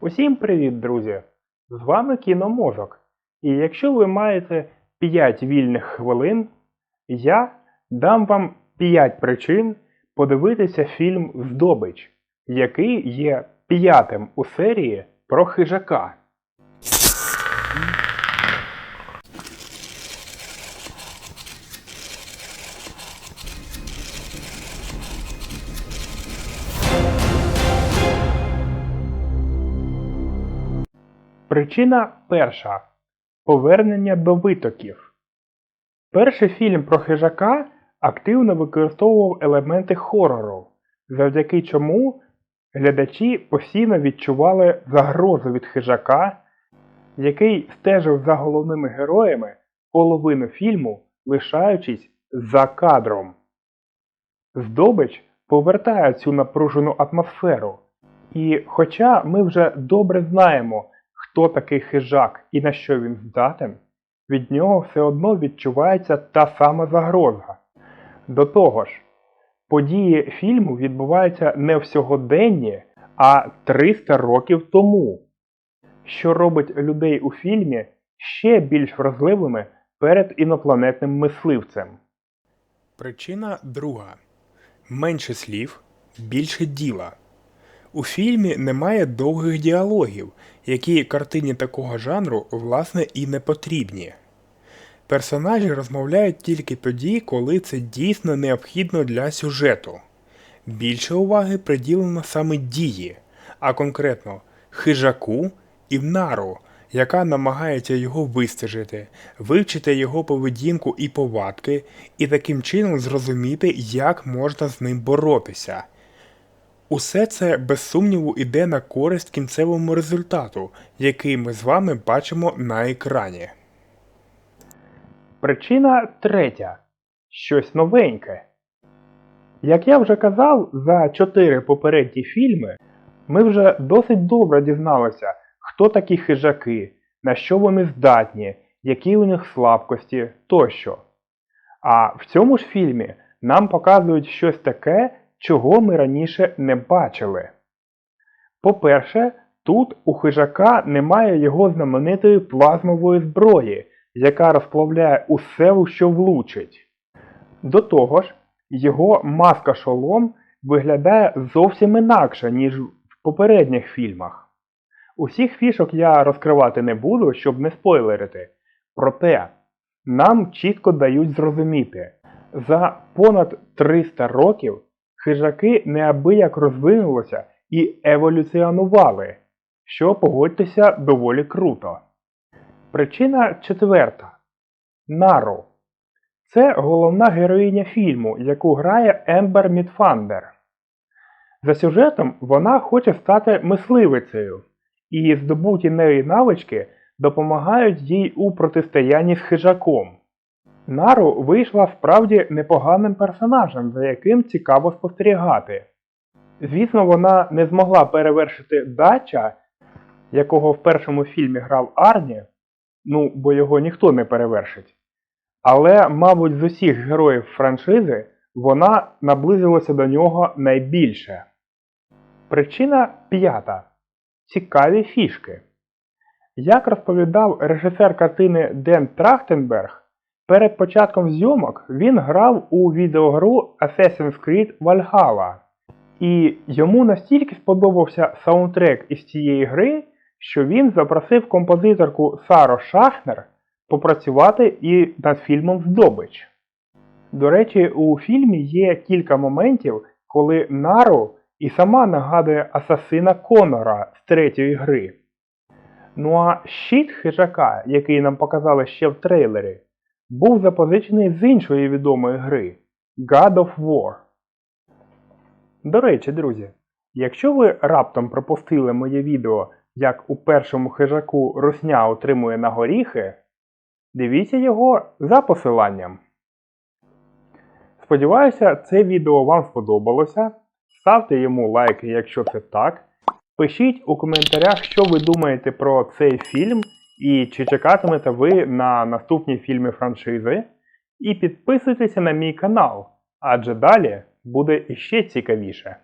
Усім привіт, друзі! З вами Кіномозок. І якщо ви маєте 5 вільних хвилин, я дам вам 5 причин подивитися фільм Здобич, який є п'ятим у серії про хижака. Причина перша повернення до витоків. Перший фільм про хижака активно використовував елементи хорору, завдяки чому глядачі постійно відчували загрозу від хижака, який стежив за головними героями половину фільму, лишаючись за кадром. Здобич повертає цю напружену атмосферу. І хоча ми вже добре знаємо, хто такий хижак і на що він здатен, від нього все одно відчувається та сама загроза. До того ж, події фільму відбуваються не в сьогоденні, а 300 років тому, що робить людей у фільмі ще більш вразливими перед інопланетним мисливцем. Причина друга. Менше слів, більше діла. У фільмі немає довгих діалогів, які картині такого жанру, власне, і не потрібні. Персонажі розмовляють тільки тоді, коли це дійсно необхідно для сюжету. Більше уваги приділено саме дії, а конкретно хижаку і нару, яка намагається його вистежити, вивчити його поведінку і повадки, і таким чином зрозуміти, як можна з ним боротися. Усе це без сумніву йде на користь кінцевому результату, який ми з вами бачимо на екрані. Причина третя. Щось новеньке. Як я вже казав, за чотири попередні фільми ми вже досить добре дізналися, хто такі хижаки, на що вони здатні, які у них слабкості тощо. А в цьому ж фільмі нам показують щось таке, чого ми раніше не бачили. По-перше, тут у хижака немає його знаменитої плазмової зброї, яка розплавляє усе, що влучить. До того ж, його маска шолом виглядає зовсім інакше, ніж в попередніх фільмах. Усіх фішок я розкривати не буду, щоб не спойлерити. Проте нам чітко дають зрозуміти, за понад 300 років хижаки неабияк розвинулися і еволюціонували, що погодьтеся доволі круто. Причина четверта. Нару. Це головна героїня фільму, яку грає Ембер Мідфандер. За сюжетом вона хоче стати мисливицею, і здобуті нею навички допомагають їй у протистоянні з хижаком. Нару вийшла справді непоганим персонажем, за яким цікаво спостерігати. Звісно, вона не змогла перевершити Дача, якого в першому фільмі грав Арні, ну, бо його ніхто не перевершить. Але, мабуть, з усіх героїв франшизи вона наблизилася до нього найбільше. Причина п'ята. Цікаві фішки. Як розповідав режисер картини Ден Трахтенберг, перед початком зйомок він грав у відеогру Assassin's Creed Valhalla. І йому настільки сподобався саундтрек із цієї гри, що він запросив композиторку Сару Шахнер попрацювати і над фільмом Здобич. До речі, у фільмі є кілька моментів, коли Нару і сама нагадує асасина Конора з третьої гри. Ну а щит хижака, який нам показали ще в трейлері, був запозичений з іншої відомої гри God of War. До речі, друзі, якщо ви раптом пропустили моє відео, як у першому хижаку Русня отримує на горіхи, дивіться його за посиланням. Сподіваюся, це відео вам сподобалося. Ставте йому лайки, якщо це так. Пишіть у коментарях, що ви думаєте про цей фільм і чи чекатимете ви на наступні фільми франшизи. І підписуйтеся на мій канал, адже далі буде іще цікавіше.